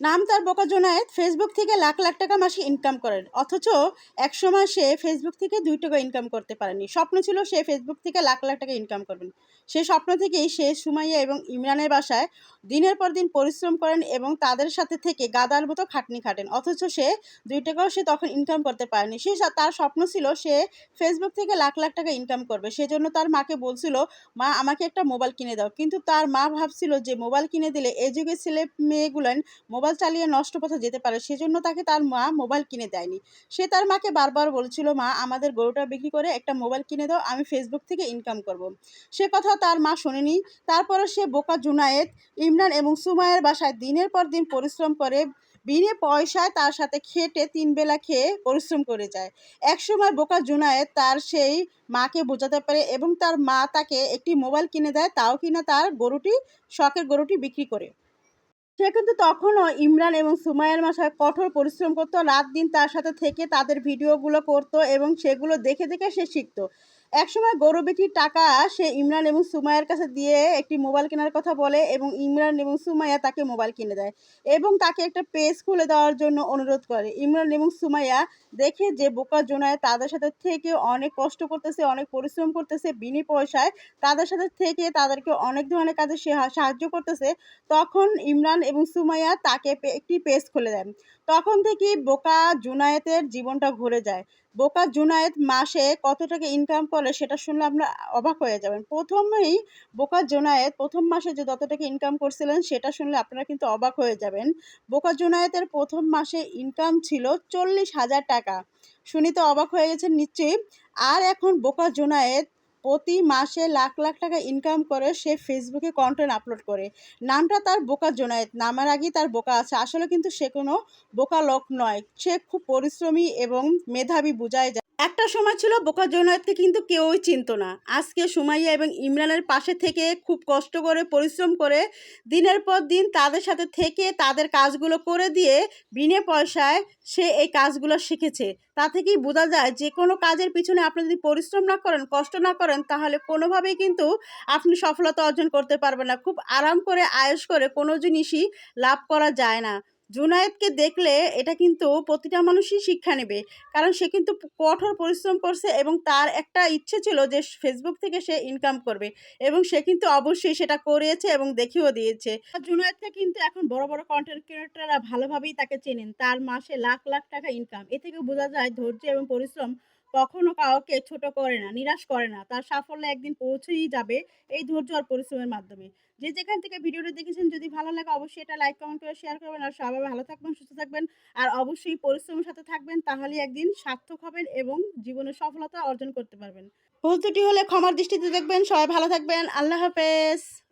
নাম তার বোকা জোনায়েত ফেসবুক থেকে লাখ লাখ টাকা মাসে ইনকাম করেন। অথচ একসময় সে ফেসবুক থেকে দুই টাকা ইনকাম করতে পারেনি। স্বপ্ন ছিল সে ফেসবুক থেকে লাখ লাখ টাকা ইনকাম করবেন। সে স্বপ্ন থেকেই সে সুমাইয়া এবং ইমরানের বাসায় দিনের পর দিন পরিশ্রম করেন এবং তাদের সাথে থেকে গাদার মতো খাটনি খাটেন। অথচ সে দুই টাকাও সে তখন ইনকাম করতে পারেনি। সে তার স্বপ্ন ছিল সে ফেসবুক থেকে লাখ লাখ টাকা ইনকাম করবে। সেজন্য তার মাকে বলছিল, মা, আমাকে একটা মোবাইল কিনে দাও। কিন্তু তার মা ভাবছিল যে মোবাইল কিনে দিলে এই যুগের ছেলে মেয়েগুলেন মোবাইল চালিয়ে নষ্ট পথে যেতে পারে, সেজন্য তাকে তার মা মোবাইল কিনে দেয়নি। সে তার মাকে বারবার বলছিল, মা, আমাদের গরুটা বিক্রি করে একটা মোবাইল কিনে দাও, আমি ফেসবুক থেকে ইনকাম করব। সে কথা তার মা শোনেনি। তারপরে সে বোকা জুনায়েদ, ইমরান এবং সুমায়ের বাসায় দিনের পর দিন পরিশ্রম করে বিনে পয়সায় তার সাথে খেটে তিন বেলা খেয়ে পরিশ্রম করে যায়। একসময় বোকা জুনায়েদ তার সেই মাকে বোঝাতে পারে এবং তার মা তাকে একটি মোবাইল কিনে দেয়, তাও কিনা তার গরুটি, শখের গরুটি বিক্রি করে। সে কিন্তু তখনও ইমরান এবং সুমায়ের মাসায় কঠোর পরিশ্রম করতো রাত দিন তার সাথে থেকে তাদের ভিডিওগুলো করতো এবং সেগুলো দেখে দেখে সে শিখতো। একসময় গরু বিক্রির টাকা সে ইমরান এবং সুমাইয়ার কাছে দিয়ে একটি মোবাইল কেনার কথা বলে এবং ইমরান এবং সুমাইয়া তাকে মোবাইল কিনে দেয় এবং তাকে একটা পেজ খুলে দেওয়ার জন্য অনুরোধ করে। ইমরান এবং সুমাইয়া দেখে যে বোকা জোনায় তাদের সাথে থেকে অনেক কষ্ট করতেছে, অনেক পরিশ্রম করতেছে বিনি পয়সায় তাদের সাথে থেকে তাদেরকে অনেক ধরনের কাজে সাহায্য করতেছে, তখন ইমরান এবং সুমাইয়া তাকে একটি পেজ খুলে দেন তখন থেকেই বোকা জুনায়েতের জীবনটা ঘুরে যায়। বোকা জুনায়েদ মাসে কত টাকা ইনকাম করে সেটা শুনলে আপনার অবাক হয়ে যাবেন। প্রথমেই বোকা জুনায়েদ প্রথম মাসে যে যত টাকা ইনকাম করছিলেন সেটা শুনলে আপনারা কিন্তু অবাক হয়ে যাবেন। বোকা জুনায়েতের প্রথম মাসে ইনকাম ছিল চল্লিশ হাজার টাকা। শুনি তো অবাক হয়ে গেছেন নিশ্চয়ই। আর এখন বোকা জুনায়েত প্রতি মাসে লাখ লাখ টাকা ইনকাম করে সে ফেসবুকে কন্টেন্ট আপলোড করে। নামটা তার বোকা জোনায়েত নামার আগেই তার বোকা আছে। আসলে কিন্তু সে কোনো বোকা লোক নয়, সে খুব পরিশ্রমী এবং মেধাবী বোঝায় যায়। একটা সময় ছিল বোকা জোনায়েতকে কিন্তু কেউই চিনত না। আজকে সুমাইয়া এবং ইমরানের পাশে থেকে খুব কষ্ট করে, পরিশ্রম করে দিনের পর দিন তাদের সাথে থেকে তাদের কাজগুলো করে দিয়ে বিনে পয়সায় সে এই কাজগুলো শিখেছে। তা থেকেই বোঝা যায় যে কোনো কাজের পিছনে আপনি যদি পরিশ্রম না করেন, কষ্ট না করেন, তাহলে কোনোভাবেই কিন্তু আপনি সফলতা অর্জন করতে পারবেন না। খুব আরাম করে, আয়েস করে কোনো জিনিসই লাভ করা যায় না। জুনায়েদকে দেখলে এটা কিন্তু প্রতিটা মানুষই শিক্ষা নেবে। কারণ সে কিন্তু কঠোর পরিশ্রম করছে এবং তার একটা ইচ্ছে ছিল যে ফেসবুক থেকে সে ইনকাম করবে এবং সে কিন্তু অবশ্যই সেটা করেছে এবং দেখিয়েও দিয়েছে। জুনায়েদকে কিন্তু এখন বড় বড় কন্টেন্ট ক্রিয়েটাররা ভালোভাবেই তাকে চেনেন। তার মাসে লাখ লাখ টাকা ইনকাম এ থেকে বোঝা যায় ধৈর্য এবং পরিশ্রম কখনো কাউকে ছোট করে না, নিরাশ করে না। তার সাফল্য একদিন পৌঁছেই যাবে এই ধৈর্য আর পরিশ্রমের মাধ্যমে। যে যেখান থেকে ভিডিওটা দেখেছেন, যদি ভালো লাগে অবশ্যই এটা লাইক, কমেন্ট করে শেয়ার করবেন। আর সবাই ভালো থাকবেন, সুস্থ থাকবেন। আর অবশ্যই পরিশ্রমের সাথে থাকবেন তাহলে একদিন সার্থক হবেন এবং জীবনে সফলতা অর্জন করতে পারবেন। ভুল হলে ক্ষমার দৃষ্টিতে দেখবেন। সবাই ভালো থাকবেন। আল্লাহ হাফেজ।